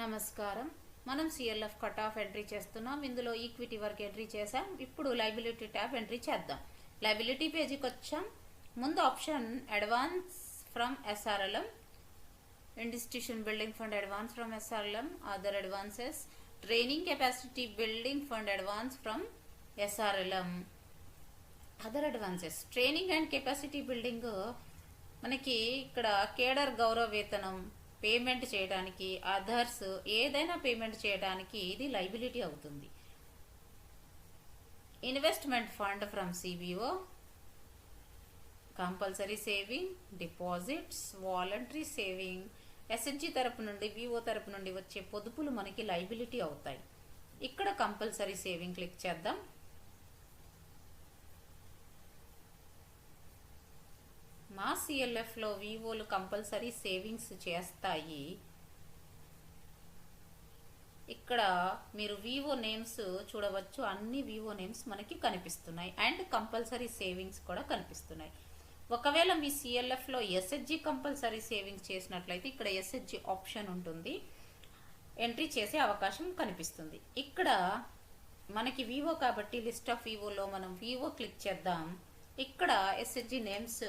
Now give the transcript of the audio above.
నమస్కారం. మనం CLF cut off entry చేస్తున్నాం. ఇందులో ఈక్విటీ వరకు ఎంట్రీ చేసాం ఇప్పుడు లైబిలిటీ ట్యాబ్ ఎంట్రీ చేద్దాం. లైబిలిటీ పేజీకి వచ్చాం. ముందు option advance from SRLM institution building fund advance from SRLM other advances training capacity building fund advance from SRLM other advances training and capacity building మనకి ఇక్కడ cadre గౌరవ వేతనం పేమెంట్ చేయడానికి others ఏదైనా పేమెంట్ చేయడానికి ఇది లైబిలిటీ అవుతుంది. Investment fund from CBO compulsory saving deposits voluntary saving SNG తరపు నుండి విఓ తరపు నుండి వచ్చే పొదుపులు మనకి లైబిలిటీ అవుతాయి. ఇక్కడ కంపల్సరీ సేవింగ్ క్లిక్ చేద్దాం. మా సిఎల్ఎఫ్లో వివోలు కంపల్సరీ సేవింగ్స్ చేస్తాయి. ఇక్కడ మీరు వివో నేమ్స్ చూడవచ్చు. అన్ని వివో నేమ్స్ మనకి కనిపిస్తున్నాయి. అండ్ కంపల్సరీ సేవింగ్స్ కూడా కనిపిస్తున్నాయి. ఒకవేళ మీ సిఎల్ఎఫ్లో ఎస్హెచ్జి కంపల్సరీ సేవింగ్స్ చేసినట్లయితే ఇక్కడ ఎస్హెచ్జి ఆప్షన్ ఉంటుంది. ఎంట్రీ చేసే అవకాశం కనిపిస్తుంది. ఇక్కడ మనకి వివో కాబట్టి లిస్ట్ ఆఫ్ వివోలో మనం వివో క్లిక్ చేద్దాం. ఇక్కడ ఎస్హెచ్జి నేమ్స్